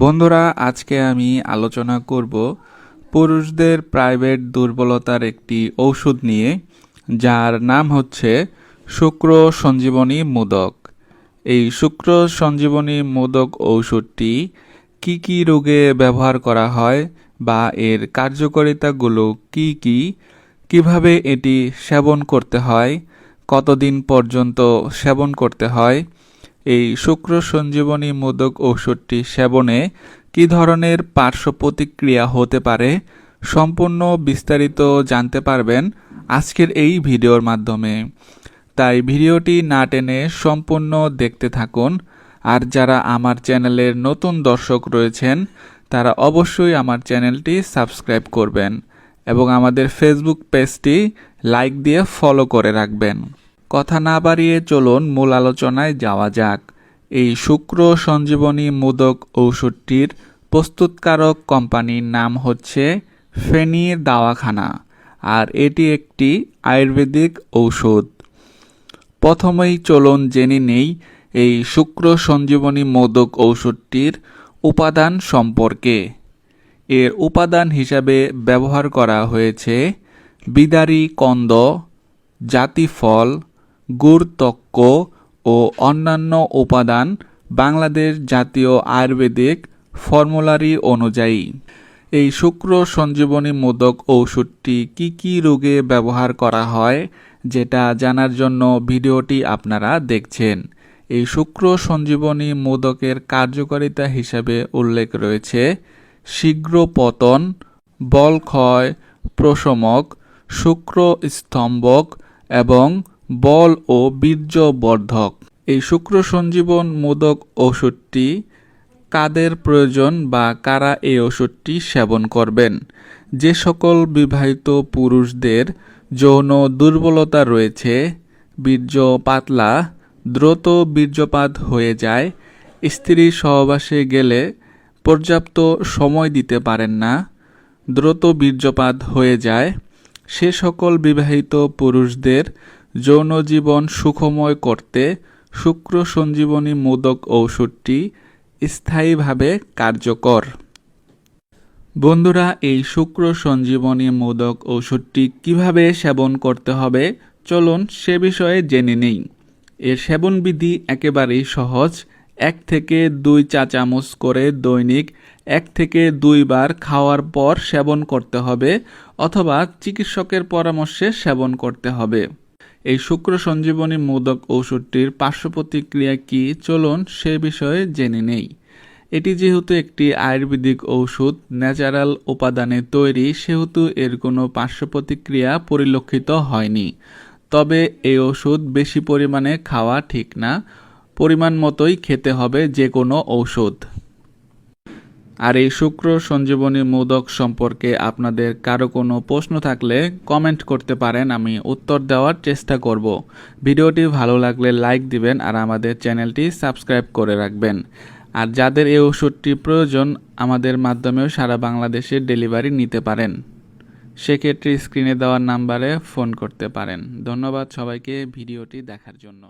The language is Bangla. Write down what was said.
বন্ধুরা, আজকে আমি আলোচনা করব পুরুষদের প্রাইভেট দুর্বলতার একটি ঔষধ নিয়ে, যার নাম হচ্ছে শুক্র সঞ্জীবনী মোদক। এই শুক্র সঞ্জীবনী মোদক ঔষধটি কি কি রোগে ব্যবহার করা হয় বা এর কার্যকারিতাগুলো কি কি, কীভাবে এটি সেবন করতে হয়, কতদিন পর্যন্ত সেবন করতে হয় এই শুক্র সঞ্জীবনী মোদক ঔষধটি সেবনে কি ধরনের পার্শ্ব প্রতিক্রিয়া হতে পারে সম্পূর্ণ বিস্তারিত জানতে পারবেন আজকের এই ভিডিওর মাধ্যমে। তাই ভিডিওটি না টেনে সম্পূর্ণ দেখতে থাকুন। আর যারা আমার চ্যানেলের নতুন দর্শক রয়েছেন, তারা অবশ্যই আমার চ্যানেলটি সাবস্ক্রাইব করবেন এবং আমাদের ফেসবুক পেজটি লাইক দিয়ে ফলো করে রাখবেন। কথা না বাড়িয়ে চলুন মূল আলোচনায় যাওয়া যাক। এই শুক্র সঞ্জীবনী মোদক ঔষধটির প্রস্তুতকারক কোম্পানির নাম হচ্ছে ফেনীর দাওয়াখানা আর এটি একটি আয়ুর্বেদিক ঔষধ। প্রথমেই চলুন জেনে নেই এই শুক্র সঞ্জীবনী মোদক ঔষধটির উপাদান সম্পর্কে। এর উপাদান হিসাবে ব্যবহার করা হয়েছে বিদারি কন্দ, জাতিফল গুড়তক্ক ও অন্যান্য উপাদান বাংলাদেশ জাতীয় আয়ুর্বেদিক ফর্মুলারি অনুযায়ী। এই শুক্র সঞ্জীবনী মোদক ঔষধটি কি কি রোগে ব্যবহার করা হয় যেটা জানার জন্য ভিডিওটি আপনারা দেখছেন। এই শুক্র সঞ্জীবনী মোদকের কার্যকারিতা হিসাবে উল্লেখ রয়েছে, শীঘ্র পতন বলক্ষয় প্রশমক, শুক্র স্তম্ভক এবং বল ও বীর্যবর্ধক। এই শুক্র সঞ্জীবন মোদক ওষুধটি কাদের প্রয়োজন বা কারা এই ওষুধটি সেবন করবেন? যে সকল বিবাহিত পুরুষদের যৌন দুর্বলতা রয়েছে, বীর্য পাতলা, দ্রুত বীর্যপাত হয়ে যায়, স্ত্রী সহবাসে গেলে পর্যাপ্ত সময় দিতে পারেন না, দ্রুত বীর্যপাত হয়ে যায়, সে সকল বিবাহিত পুরুষদের যৌন জীবন সুখময় করতে শুক্র সঞ্জীবনী মোদক ঔষধটি স্থায়ীভাবে কার্যকর। বন্ধুরা, এই শুক্র সঞ্জীবনী মোদক ঔষধটি কীভাবে সেবন করতে হবে? চলুন সে বিষয়ে জেনে নেই। এর সেবনবিধি একেবারেই সহজ। এক থেকে দুই চা চামচ করে দৈনিক এক থেকে দুইবার খাওয়ার পর সেবন করতে হবে অথবা চিকিৎসকের পরামর্শে সেবন করতে হবে। এই শুক্র সঞ্জীবনী মোদক ঔষধটির পার্শ্ব প্রতিক্রিয়া কি? চলুন সে বিষয়ে জেনে নেই। এটি যেহেতু একটি আয়ুর্বেদিক ঔষধ, ন্যাচারাল উপাদানে তৈরি, সেহেতু এর কোনো পার্শ্ব প্রতিক্রিয়া পরিলক্ষিত হয়নি। তবে এই ওষুধ বেশি পরিমাণে খাওয়া ঠিক না। পরিমাণ মতোই খেতে হবে যে কোনো ঔষধ। আর এই শুক্র সঞ্জীবনী মোদক সম্পর্কে আপনাদের কারও কোনো প্রশ্ন থাকলে কমেন্ট করতে পারেন, আমি উত্তর দেওয়ার চেষ্টা করব। ভিডিওটি ভালো লাগলে লাইক দিবেন আর আমাদের চ্যানেলটি সাবস্ক্রাইব করে রাখবেন। আর যাদের এই ওষুধটি প্রয়োজন, আমাদের মাধ্যমেও সারা বাংলাদেশে ডেলিভারি নিতে পারেন। সেক্ষেত্রে স্ক্রিনে দেওয়ার নাম্বারে ফোন করতে পারেন। ধন্যবাদ সবাইকে ভিডিওটি দেখার জন্য।